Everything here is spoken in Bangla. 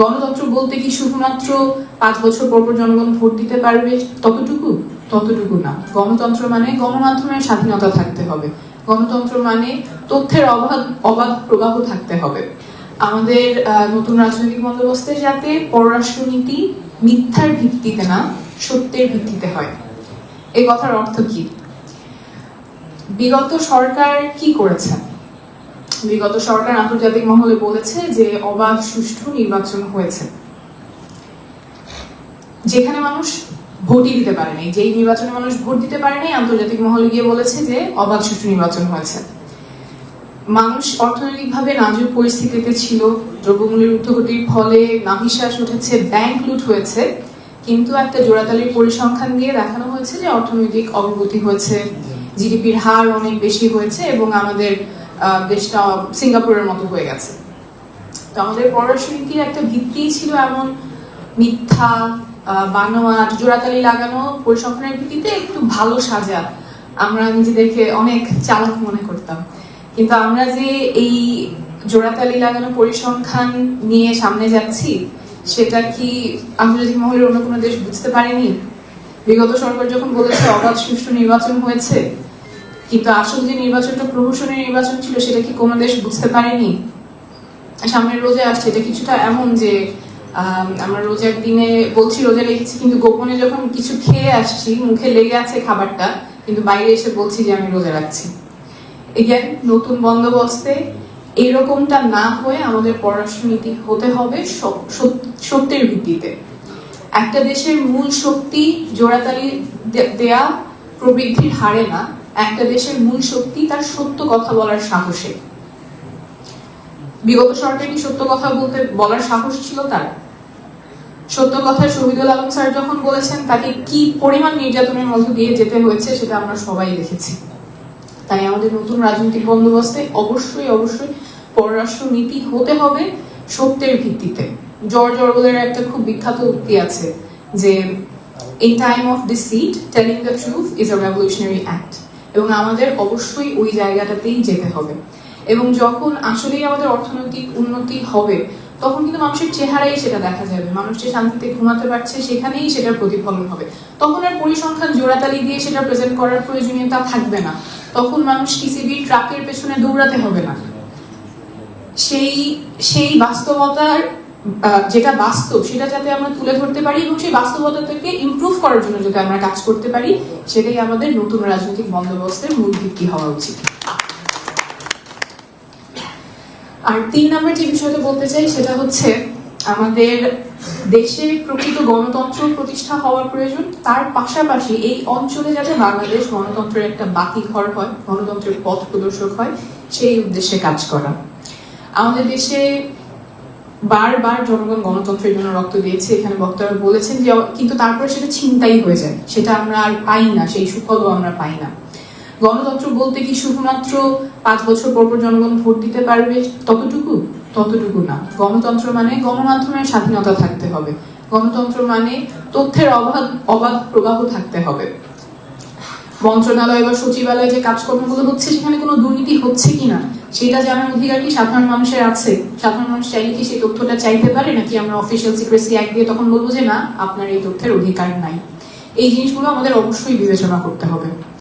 গণতন্ত্র বলতে কি শুধুমাত্র পাঁচ বছর পর পর জনগণ ভোট দিতে পারবে? ততটুকু? ততটুকু না। গণতন্ত্র মানে গণমাধ্যমের স্বাধীনতা থাকতে হবে। গণতন্ত্র মানে তথ্যের অবাধ অবাধ প্রবাহ থাকতে হবে। আমাদের নতুন রাজনৈতিক বন্দোবস্তে যাতে পররাষ্ট্রনীতি মিথ্যার ভিত্তিতে না, সত্যের ভিত্তিতে হয়। এ কথার অর্থ কি? বিগত সরকার কি করেছে বিগত সরকার আন্তর্জাতিক মহলে বলেছে যে অবাধ সুষ্ঠু নির্বাচন হয়েছে। যেখানে মানুষ ভোটই দিতে পারেনি যেই নির্বাচনে মানুষ ভোট দিতে পারেনি আন্তর্জাতিক মহলে গিয়ে বলেছে যে অবাধ সুষ্ঠু নির্বাচন হয়েছে। মানুষ অর্থনৈতিকভাবে নাজুক পরিস্থিতিতে ছিল দ্রব্যমূল্যের ঊর্ধ্বগতির ফলে নাভিশ্বাস উঠেছে ব্যাংক লুট হয়েছে কিন্তু একটা জোড়াতালির পরিসংখ্যান দিয়ে দেখানো হয়েছে যে অর্থনৈতিক অগ্রগতি হয়েছে জিডিপির হার অনেক বেশি হয়েছে এবং আমাদের দেশটা সিঙ্গাপুরের মতো হয়ে গেছে। তো আমাদের পররাষ্ট্রনীতির একটা ভিত্তি ছিল এমন মিথ্যা বানোয়াট জোড়াতালি লাগানো পরিসংখ্যানের ভিত্তিতে একটু ভালো সাজা আমরা নিজেদেরকে অনেক চালাক মনে করতাম। কিন্তু আমরা যে এই জোড়াতালি লাগানো পরিসংখ্যান নিয়ে সামনে যাচ্ছি, সেটা কি আন্তর্জাতিক মহলের অন্য কোনো দেশ বুঝতে পারেনি? বিগত সরকার যখন বলেছে, অবাধ সুষ্ঠু নির্বাচন হয়েছে কিন্তু আসল যে নির্বাচনটা প্রহসনের নির্বাচন ছিল সেটা কি কোনো দেশ বুঝতে পারেনি? সামনের রোজা আসছে। এটা কিছুটা এমন যে আম, আমরা রোজার দিনে বলছি রোজা রেখেছি কিন্তু গোপনে যখন কিছু খেয়ে আসছি মুখে লেগে আছে খাবারটা কিন্তু বাইরে এসে বলছি যে আমি রোজা রাখছি। এগেন নতুন বন্দোবস্তে এরকমটা না হয়ে আমাদের পররাষ্ট্রনীতি হতে হবে সত- সত- সত্যের ভিত্তিতে। একটা দেশের মূল শক্তি জোড়াতালি দেয়া প্রবৃদ্ধির হারে না। একটা দেশের মূল শক্তি তার সত্য কথা বলার সাহসে। বিগত সরকার কি সত্য কথা বলতে, বলার সাহস ছিল তার? সত্য কথা শহীদুল আলম স্যার যখন বলেছেন, তাকে কি পরিমাণ নির্যাতনের মধ্য দিয়ে যেতে হয়েছে সেটা আমরা সবাই দেখেছি। তাই আমাদের নতুন রাজনৈতিক বন্দোবস্তে অবশ্যই অবশ্যই পররাষ্ট্র নীতি হতে হবে সত্যের ভিত্তিতে। জর্জ অরওয়েলের একটা খুব বিখ্যাত উক্তি আছে যে in time of deceit telling the truth is a revolutionary act এবং আমাদের অবশ্যই ওই জায়গাটাতেই যেতে হবে। এবং যখন আসলেই আমাদের অর্থনৈতিক উন্নতি হবে, তখন কিন্তু মানুষের চেহারাই সেটা দেখা যাবে। মানুষ যে শান্তিতে ঘুমাতে পারছে, সেখানেই সেটার প্রতিফলন হবে। তখন আর পরিসংখ্যান জোড়াতালি দিয়ে সেটা প্রেজেন্ট করার প্রয়োজনীয়তা থাকবে না। তখন মানুষ টিসিবি ট্রাকের পেছনে দৌড়াতে হবে না। সেই সেই বাস্তবতার যেটা বাস্তব, সেটা যাতে আমরা তুলে ধরতে পারি এবং সেই বাস্তবতাকে ইমপ্রুভ করার জন্য যাতে আমরা কাজ করতে পারি, সেটাই আমাদের নতুন রাজনৈতিক বন্দোবস্তের মূল ভিত্তি হওয়া উচিত। আর তিন নম্বর যে বিষয়টা বলতে চাই, সেটা হচ্ছে আমাদের দেশে প্রকৃত গণতন্ত্র প্রতিষ্ঠা হওয়ার প্রয়োজন। তার পাশাপাশি এই অঞ্চলে যাতে বাংলাদেশ গণতন্ত্রের একটা বাতি ঘর হয়, গণতন্ত্রের পথ প্রদর্শক হয়, সেই উদ্দেশ্যে কাজ করা। আমাদের দেশে বারবার জনগণ গণতন্ত্রের জন্য রক্ত দিয়েছে, এখানে বক্তারা বলেছেন যে, কিন্তু তারপরে সেটা ছিনতাই হয়ে যায়। সেটা আমরা আর পাই না, সেই সুফলও আমরা পাই না। গণতন্ত্র বলতে কি শুধুমাত্র পাঁচ বছর পর পর জনগণ ভোট দিতে পারবে? ততটুকু? ততটুকু না। গণতন্ত্র মানে গণমাধ্যমের স্বাধীনতা থাকতে হবে। গণতন্ত্র মানে তথ্যের অবাধ অবাধ প্রবাহ থাকতে হবে। মন্ত্রণালয় বা সচিবালয়ে যে কাজকর্মগুলো হচ্ছে, সেখানে কোনো দুর্নীতি হচ্ছে কিনা? সেটা জানার অধিকার কি সাধারণ মানুষের আছে? সাধারণ মানুষ চাইলে কি সেই তথ্যটা চাইতে পারে? নাকি আমরা অফিসিয়াল সিক্রেসি অ্যাক্ট দিয়ে তখন বলব যে, না, আপনার এই তথ্যের অধিকার নাই এই জিনিসগুলো আমাদের অবশ্যই বিবেচনা করতে হবে।